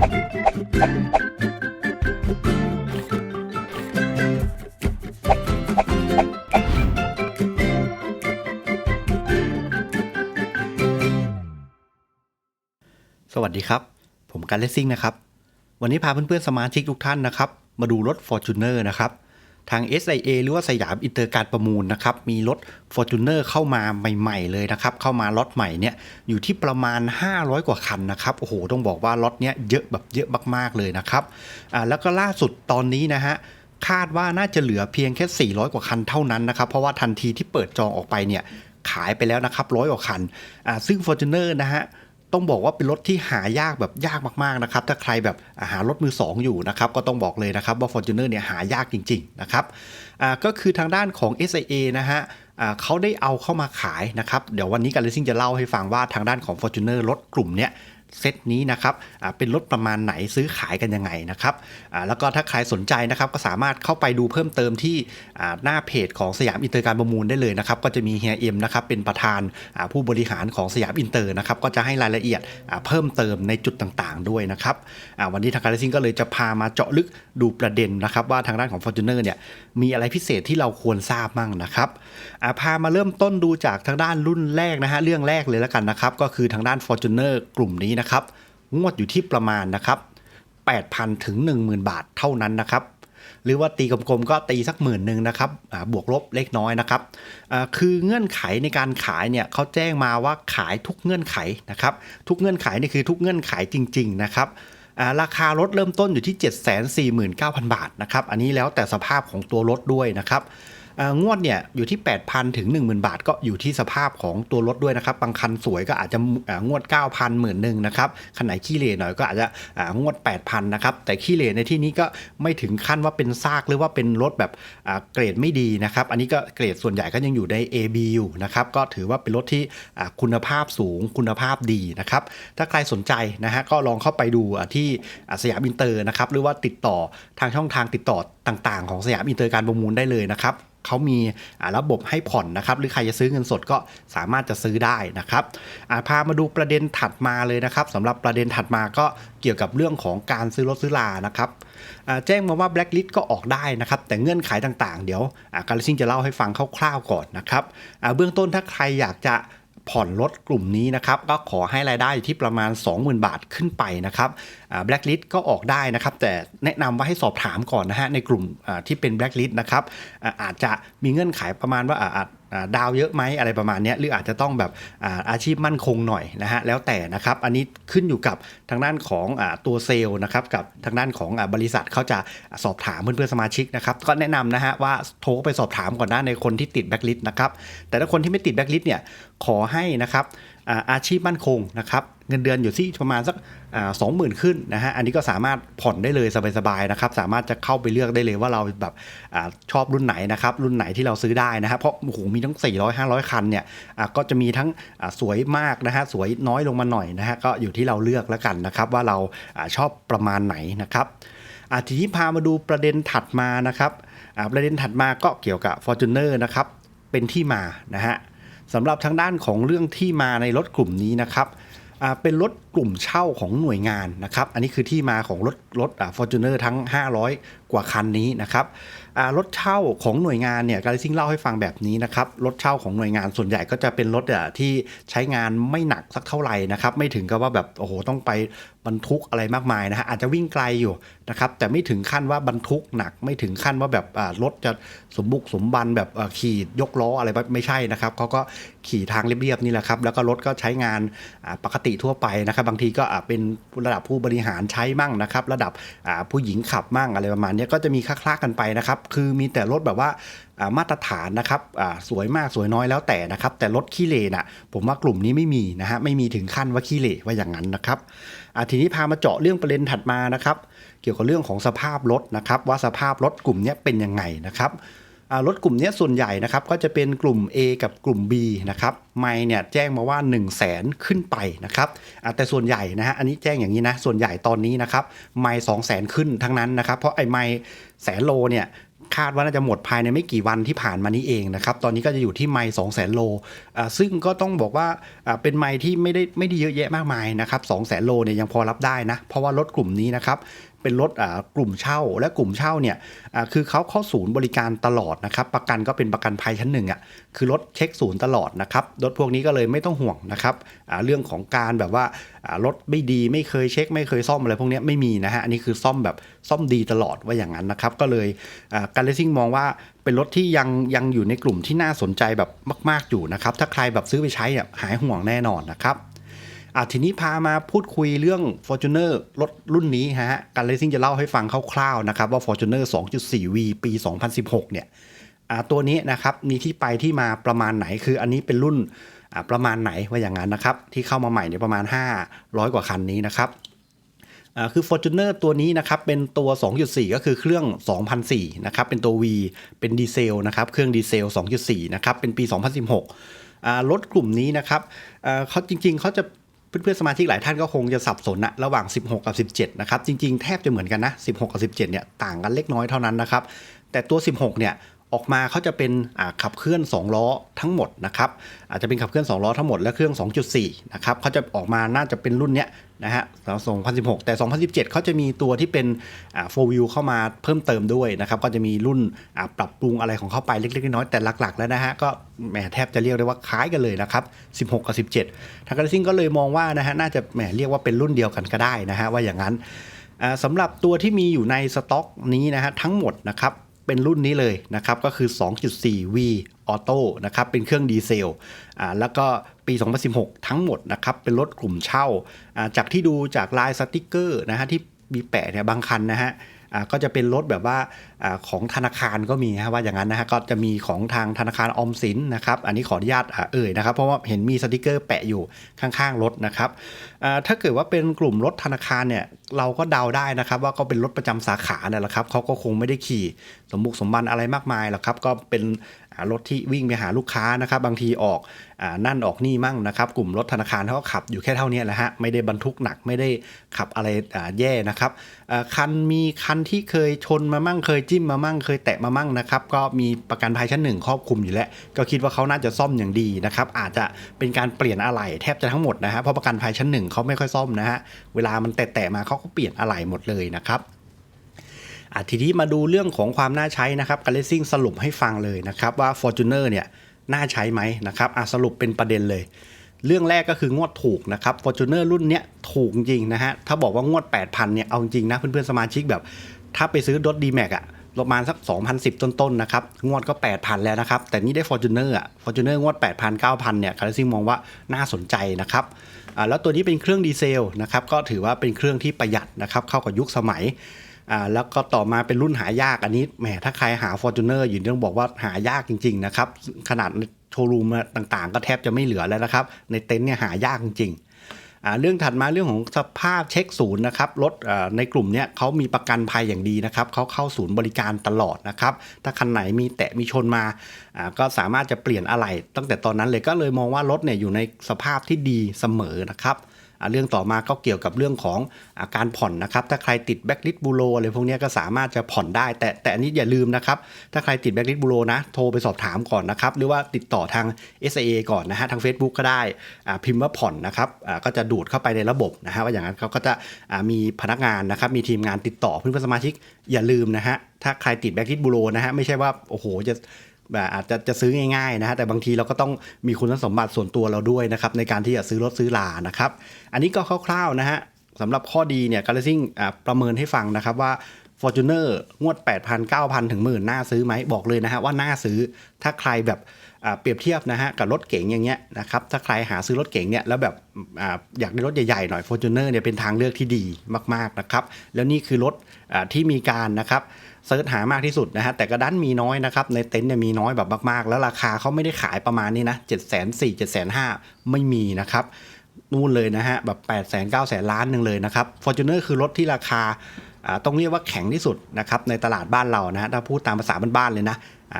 สวัสดีครับ ผมการเลสซิ่งนะครับ วันนี้พาเพื่อนๆสมาชิกทุกท่านนะครับ มาดูรถ Fortuner นะครับ ทาง SIA หรือว่าสยามอินเตอร์การประมูลนะครับ มีรถ Fortuner เข้ามาใหม่ ๆ เลยนะครับ เข้ามาล็อตใหม่เนี่ยอยู่ที่ประมาณ 500 กว่าคันนะครับ โอ้โห ต้องบอกว่าล็อตเนี้ยเยอะแบบเยอะมากๆเลยนะครับอ่าแล้วก็ล่าสุดตอนนี้นะฮะคาดว่าน่าจะเหลือเพียงแค่ 400 กว่าคันเท่านั้นนะครับ เพราะว่าทันทีที่เปิดจองออกไปเนี่ยขายไปแล้วนะครับร้อยกว่าคันอ่าซึ่ง Fortuner นะฮะ ต้องบอกว่าเป็นรถที่หายากแบบยากมากๆนะครับ ถ้าใครแบบหารถมือ 2 อยู่นะครับ ก็ต้องบอกเลยนะครับว่า Fortuner เนี่ยหายากจริง ๆ นะครับก็คือทางด้านของ SIA นะฮะเขาได้เอาเข้ามาขายนะครับ เดี๋ยววันนี้การเลซิ่งจะเล่าให้ฟังว่าทางด้านของ Fortuner รถกลุ่มเนี้ย เซตนี้นะครับเป็นรถประมาณไหนซื้อขายกันยังไงนะครับแล้วก็ถ้าใครสนใจนะครับก็สามารถเข้าไปดูเพิ่มเติมที่หน้าเพจของสยามอินเตอร์การประมูลได้เลยนะครับก็จะมีเฮียเอ็มนะครับเป็นประธานผู้บริหารของสยามอินเตอร์นะครับก็จะให้รายละเอียดเพิ่มเติมในจุดต่างๆ ด้วยนะครับวันนี้ทางการซิงก็เลยจะพามาเจาะลึกดูประเด็นนะครับว่าทางด้านของ Fortuner เนี่ยมีอะไรพิเศษที่เราควรทราบมั่งนะครับพามาเริ่มต้นดูจากทางด้านรุ่นแรกนะฮะเรื่องแรกเลยแล้วกันนะครับก็คือทางด้าน Fortuner กลุ่มนี้นะครับ งวดอยู่ที่ประมาณนะครับ8,000 ถึง 10,000 บาทเท่านั้นนะครับ หรือว่าตีกลมๆก็ตีสักหมื่นหนึ่งนะครับบวกลบเล็กน้อยนะครับคือเงื่อนไขในการขายเนี่ยเขาแจ้งมาว่าขายทุกเงื่อนไขนะครับ ทุกเงื่อนไขนี่คือทุกเงื่อนไขจริง ๆ นะครับราคารถเริ่มต้นอยู่ที่ 749,000 บาทนะครับ อันนี้แล้วแต่สภาพของตัวรถด้วยนะครับ งวดเนี่ยอยู่ที่ 8,000 ถึง 10,000 บาท ก็อยู่ที่สภาพของตัวรถด้วยนะครับ บางคันสวยก็อาจจะงวด 9,000หมื่นหนึ่งนะครับ คันไหนขี้เหร่หน่อยก็อาจจะงวด 8,000 นะครับ แต่ขี้เหร่ในที่นี้ก็ไม่ถึงขั้นว่าเป็นซากหรือว่าเป็นรถแบบเกรดไม่ดีนะครับ อันนี้ก็เกรดส่วนใหญ่ก็ยังอยู่ใน AB อยู่นะครับ ก็ถือว่าเป็นรถที่คุณภาพสูงคุณภาพดีนะครับ ถ้าใครสนใจนะฮะก็ลองเข้าไปดูที่สยามอินเตอร์นะครับ หรือว่าติดต่อทางช่องทางติดต่อต่างๆ ของสยามอินเตอร์การประมูลได้เลยนะครับ เขามีระบบให้ผ่อนนะครับ หรือใครจะซื้อเงินสดก็สามารถจะซื้อได้นะครับอ่าพามาดูประเด็นถัดมาเลยนะครับสำหรับประเด็นถัดมาก็เกี่ยวกับเรื่องของการซื้อรถซื้อลานะครับอ่าแจ้งมาว่า blacklist ก็ออกได้นะครับ แต่เงื่อนไขต่างๆ เดี๋ยวการลิซิ่งจะเล่าให้ฟังคร่าวๆก่อนนะครับอ่าเบื้องต้นถ้าใครอยากจะผ่อนรถกลุ่มนี้นะครับ ก็ขอให้รายได้อยู่ที่ประมาณ 20,000 บาทขึ้นไปนะครับ อ่า blacklist ก็ออกได้นะครับ แต่แนะนำว่าให้สอบถามก่อนนะฮะในกลุ่มที่เป็น blacklist นะครับอาจจะมีเงื่อนไขประมาณว่าอาจดาวเยอะไหมอะไรประมาณนี้หรืออาจจะต้องแบบอาชีพมั่นคงหน่อยนะฮะแล้วแต่นะครับ อันนี้ขึ้นอยู่กับทางด้านของตัวเซลล์นะครับกับทางด้านของบริษัทเขาจะสอบถามเพื่อนๆสมาชิกนะครับก็แนะนำนะฮะว่าโทรไปสอบถามก่อนหน้าในคนที่ติดแบ็กลิสต์นะครับแต่ถ้าคนที่ไม่ติดแบ็กลิสต์เนี่ยขอให้นะครับ อาชีพมั่นคงนะครับเงินเดือนอยู่ที่ประมาณสักสองหมื่นขึ้นนะฮะอันนี้ก็สามารถผ่อนได้เลยสบายๆนะครับสามารถจะเข้าไปเลือกได้เลยว่าเราแบบอชอบรุ่นไหนนะครับรุ่นไหนที่เราซื้อได้นะครับเพราะโอ้โหมีทั้ง 400 500 คันเนี่ยก็จะมีทั้งสวยมากนะฮะสวยน้อยลงมาหน่อยนะฮะก็อยู่ที่เราเลือกแล้วกันนะครับว่าเราอชอบประมาณไหนนะครับทีนี้พามาดูประเด็นถัดมานะครับประเด็นถัดมาก็เกี่ยวกับ Fortuner นะครับเป็นที่มานะฮะ สำหรับทางด้านของเรื่องที่มาในรถกลุ่มนี้นะครับเป็นรถกลุ่มเช่าของหน่วยงานนะครับ อันนี้คือที่มาของรถรถอ่าฟอร์จูเนอร์ทั้ง 500 กว่าคันนี้นะครับรถเช่าของหน่วยงานเนี่ยการซิ่งเล่าให้ฟังแบบนี้นะครับ รถเช่าของหน่วยงานส่วนใหญ่ก็จะเป็นรถอะที่ใช้งานไม่หนักสักเท่าไหร่นะครับ ไม่ถึงกับว่าแบบโอ้โหต้องไปบรรทุกอะไรมากมายนะฮะอาจจะวิ่งไกลอยู่นะครับแต่ไม่ถึงขั้นว่าบรรทุกหนัก ไม่ถึงขั้นว่าแบบอ่ารถจะสมบุกสมบันแบบขี่ยกล้ออะไรแบบไม่ใช่นะครับเขาก็ขี่ทางเรียบๆนี่แหละครับแล้วก็รถก็ใช้งานปกติทั่วไปนะครับบางทีก็เป็นระดับผู้บริหารใช้มั่งนะครับ ระดับผู้หญิงขับมั่งอะไรประมาณนี้ก็จะมีคลาๆกันไปนะครับ คือมีแต่รถแบบว่ามาตรฐานนะครับสวยมากสวยน้อยแล้วแต่นะครับ แต่รถขี้เหร่น่ะผมว่ากลุ่มนี้ไม่มีนะฮะไม่มีถึงขั้นว่าขี้เหร่ว่าอย่างนั้นนะครับทีนี้พามาเจาะเรื่องประเด็นถัดมานะครับ เกี่ยวกับเรื่องของสภาพรถนะครับ ว่าสภาพรถกลุ่มนี้เป็นยังไงนะครับ รถกลุ่มนี้ส่วนใหญ่นะครับก็จะเป็นกลุ่ม A กับกลุ่ม B นะครับไม่เนี่ยแจ้งมาว่า 1 0 0 0 0แสนขึ้นไปนะครับแต่ส่วนใหญ่นะฮะอันนี้แจ้งอย่างนี้นะส่วนใหญ่ตอนนี้นะครับไม่สองแสนขึ้นทั้งนั้นนะครับ เพราะไอ้ไม่แสนโลเนี่ยคาดว่าน่าจะหมดภายในไม่กี่วันที่ผ่านมานี้เองนะครับ ตอนนี้ก็จะอยู่ที่ไมล์2 0 0 0 0 0โล ซึ่งก็ต้องบอกว่าเป็นไมล์ที่ไม่ได้ไม่ได้เยอะแยะมากมายนะครับ2 0 0 0 0 0โลเนี่ยยังพอรับได้นะ เพราะว่ารถกลุ่มนี้นะครับ เป็นรถอ่ากลุ่มเช่าและกลุ่มเช่าเนี่ยอ่าคือเขาเข้าศูนย์บริการตลอดนะครับ ประกันก็เป็นประกันภัยชั้นหนึ่งอะคือรถเช็คศูนย์ตลอดนะครับรถพวกนี้ก็เลยไม่ต้องห่วงนะครับอ่าเรื่องของการแบบว่าอ่ารถไม่ดีไม่เคยเช็ค ไม่เคยซ่อมอะไรพวกนี้ไม่มีนะฮะอันนี้คือซ่อมแบบซ่อมดีตลอดว่าอย่างนั้นนะครับ ก็เลยอ่าการเลซิ่งมองว่าเป็นรถที่ยังยังอยู่ในกลุ่มที่น่าสนใจแบบมาก ๆอยู่นะครับถ้าใครแบบซื้อไปใช้อะหายห่วงแน่นอนนะครับ อะทีนี้พามาพูดคุยเรื่อง Fortuner รถรุ่นนี้ฮะการเลซิ่งจะเล่าให้ฟังคร่าวๆนะครับว่า Fortuner 2.4V ปี 2016 เนี่ยอะตัวนี้นะครับมีที่ไปที่มาประมาณไหนคืออันนี้เป็นรุ่นอะประมาณไหนว่าอย่างนั้นนะครับ ที่เข้ามาใหม่เนี่ยประมาณ 500 กว่าคันนี้นะครับอ่าคือ Fortuner ตัวนี้นะครับเป็นตัว 2.4 ก็คือเครื่อง 2004นะครับเป็นตัว V เป็นดีเซลนะครับเครื่องดีเซล 2.4 นะครับเป็นปี 2016อ่ารถกลุ่มนี้นะครับอ่าเขาจริงๆเขาจะ เพื่อนๆสมาชิกหลายท่านก็คงจะสับสนนะระหว่าง 16 กับ 17 นะครับ จริงๆ แทบจะเหมือนกันนะ 16 กับ 17 เนี่ยต่างกันเล็กน้อยเท่านั้นนะครับ แต่ตัว 16 เนี่ย ออกมาเขาจะเป็นขับเคลื่อน 2 ล้อทั้งหมดนะครับอาจจะเป็นขับเคลื่อน 2 ล้อทั้งหมดและเครื่อง 2.4 นะครับเขาจะออกมาน่าจะเป็นรุ่นเนี้ยนะฮะ2016 แต่ 2017 เขาจะมีตัวที่เป็นอ่า4 wheel เข้ามาเพิ่มเติมด้วยนะครับ ก็จะมีรุ่นอ่าปรับปรุงอะไรของเข้าไปเล็กๆน้อยๆแต่หลักๆ แล้วนะฮะ ก็แหมแทบจะเรียกได้ว่าคล้ายกันเลยนะครับ 16 กับ 17 ทางการซิ่งก็เลยมองว่านะฮะน่าจะแหมเรียกว่าเป็นรุ่นเดียวกันก็ได้นะฮะว่าอย่างนั้นสำหรับตัวที่มีอยู่ในสต็อกนี้นะฮะทั้งหมดนะครับ เป็นรุ่นนี้เลยนะครับก็คือ 2.4V Auto นะครับเป็นเครื่องดีเซลอ่าแล้วก็ปี 2016 ทั้งหมดนะครับเป็นรถกลุ่มเช่าอ่าจากที่ดูจากลายสติกเกอร์นะฮะที่มีแปะเนี่ยบางคันนะฮะ ก็จะเป็นรถแบบว่าอของธนาคารก็มีฮะว่าอย่างนั้นนะฮะก็จะมีของทางธนาคารออมสินนะครับ อันนี้ขออนุญาตอเอ่ยนะครับ เพราะว่าเห็นมีสติกเกอร์แปะอยู่ข้างๆรถนะครับถ้าเกิดว่าเป็นกลุ่มรถธนาคารเนี่ยเราก็เดาได้นะครับ ว่าก็เป็นรถประจำสาขาเนี่ยแหละครับเขาก็คงไม่ได้ขี่สมบุกสมบันอะไรมากมายหรอกครับ ก็เป็นรถที่วิ่งไปหาลูกค้านะครับบางทีออกอนั่นออกนี่มั่งนะครับ กลุ่มรถธนาคารเขาก็ขับอยู่แค่เท่านี้แหละฮะไม่ได้บรรทุกหนักไม่ได้ขับอะไรแย่นะครับคันมีคันที่เคยชนมามั่งเคยจิ้มมามั่งเคยแตะมามั่งนะครับก็มีประกันภัยชั้นหนึ่งครอบคลุมอยู่แล้ว ก็คิดว่าเขาน่าจะซ่อมอย่างดีนะครับอาจจะเป็นการเปลี่ยนอะไหล่แทบจะทั้งหมดนะฮะเพราะประกันภัยชั้นหนึ่งเขาไม่ค่อยซ่อมนะฮะเวลามันแตะๆมาเขาก็เปลี่ยนอะไหล่หมดเลยนะครับ ทีนี้มาดูเรื่องของความน่าใช้นะครับการเลสซิ่งสรุปให้ฟังเลยนะครับว่า Fortuner เนี่ยน่าใช้ไหมนะครับอะสรุปเป็นประเด็นเลย เรื่องแรกก็คืองวดถูกนะครับ Fortuner รุ่นเนี้ยถูกจริงนะฮะถ้าบอกว่างวด 8,000เนี่ยเอาจริงนะเพื่อนๆสมาชิกแบบ ถ้าไปซื้อรถ d m a x อะประมาณสัก 2,010 ต้นๆนะครับ งวดก็ 8,000 แล้วนะครับ แต่นี่ได้ Fortuner อะ Fortuner งวด 8,000 9,000 เนี่ยคาร์ซิ่งมองว่าน่าสนใจนะครับอ่าแล้วตัวนี้เป็นเครื่องดีเซลนะครับ ก็ถือว่าเป็นเครื่องที่ประหยัดนะครับ เข้ากับยุคสมัย อ่าแล้วก็ต่อมาเป็นรุ่นหายากอันนี้แหมถ้าใครหา Fortuner อยู่ต้องบอกว่าหายากจริงๆนะครับขนาดโชว์รูมต่างๆ ก็แทบจะไม่เหลือแล้วนะครับ ในเต็นท์เนี่ยหายากจริงๆอ่าเรื่องถัดมาเรื่องของสภาพเช็คศูนย์นะครับรถอ่าในกลุ่มเนี้ยเขามีประกันภัยอย่างดีนะครับเขาเข้าศูนย์บริการตลอดนะครับ ถ้าคันไหนมีแตะมีชนมาอ่าก็สามารถจะเปลี่ยนอะไหล่ตั้งแต่ตอนนั้นเลยก็เลยมองว่ารถเนี่ยอยู่ในสภาพที่ดีเสมอนะครับ เรื่องต่อมาก็เกี่ยวกับเรื่องของอาการผ่อนนะครับ ถ้าใครติดแบ็กลิสบูโรอะไรพวกนี้ก็สามารถจะผ่อนได้ แต่แต่อันนี้อย่าลืมนะครับ ถ้าใครติดแบ็กลิสบูโรนะ โทรไปสอบถามก่อนนะครับ หรือว่าติดต่อทาง SIA ก่อนนะฮะ ทาง Facebook ก็ได้พิมพ์ว่าผ่อนนะครับก็จะดูดเข้าไปในระบบนะฮะว่าอย่างนั้นเขาก็จะมีพนักงานนะครับ มีทีมงานติดต่อเพื่อนสมาชิกอย่าลืมนะฮะถ้าใครติดแบ็กลิสบูโรนะฮะไม่ใช่ว่าโอ้โหจะ อาจจะจะซื้อง่ายๆนะฮะแต่บางทีเราก็ต้องมีคุณสมบัติส่วนตัวเราด้วยนะครับในการที่จะซื้อรถซื้อลานะครับ อันนี้ก็คร่าวๆนะฮะสำหรับข้อดีเนี่ยการเลซิ่งประเมินให้ฟังนะครับว่า Fortuner งวด 8,000 9,000 ถึงหมื่นน่าซื้อไหมบอกเลยนะฮะว่าน่าซื้อถ้าใครแบบ เปรียบเทียบนะฮะกับรถเก๋งอย่างเงี้ยนะครับถ้าใครหาซื้อรถเก๋งเนี่ยแล้วแบบออยากได้รถใหญ่ๆหน่อย Fortuner เนี่ยเป็นทางเลือกที่ดีมากๆนะครับแล้วนี่คือรถอที่มีการนะครับเซิร์ชหามากที่สุดนะฮะแต่ก็ดันมีน้อยนะครับในเต็นท์เนี่ยมีน้อยแบบมากๆ แล้วราคาเขาไม่ได้ขายประมาณนี้นะ7 4 0 0 0 0 7 5 0 0 0ไม่มีนะครับนู่นเลยนะฮะแบบ8 0 0 0 0 0 9 0 0 0 ล้านหนึ่งเลยนะครับ Fortuner คือรถที่ราคา ต้องเรียกว่าแข็งที่สุดนะครับในตลาดบ้านเรานะถ้าพูดตามภาษาบ้านๆเลยนะ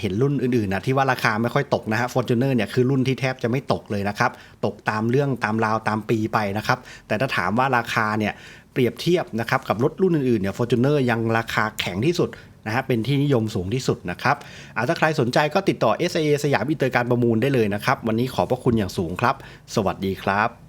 เห็นรุ่นอื่นๆนะที่ว่าราคาไม่ค่อยตกนะฮะ Fortuner เนี่ยคือรุ่นที่แทบจะไม่ตกเลยนะครับ ตกตามเรื่องตามราวตามปีไปนะครับ แต่ถ้าถามว่าราคาเนี่ยเปรียบเทียบนะครับกับรถรุ่นอื่นๆเนี่ย Fortuner ยังราคาแข็งที่สุดนะฮะเป็นที่นิยมสูงที่สุดนะครับอาถ้าใครสนใจก็ติดต่อ SIA สยามอินเตอร์การประมูลได้เลยนะครับ วันนี้ขอบพระคุณอย่างสูงครับ สวัสดีครับ